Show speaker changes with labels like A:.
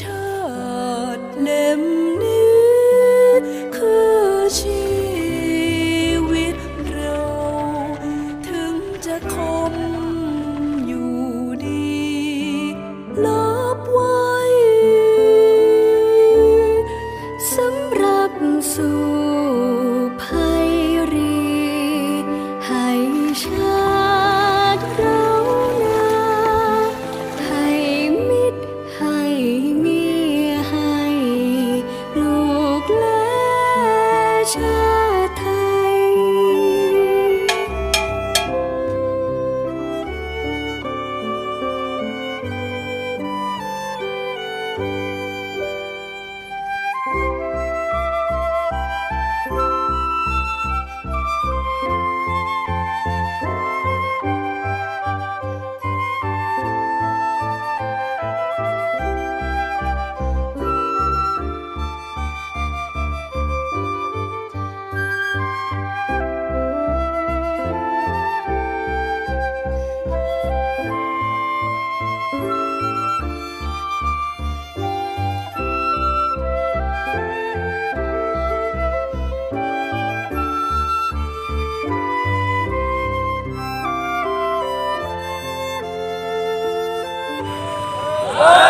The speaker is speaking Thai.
A: ชาติเนมนี้ shine. 네.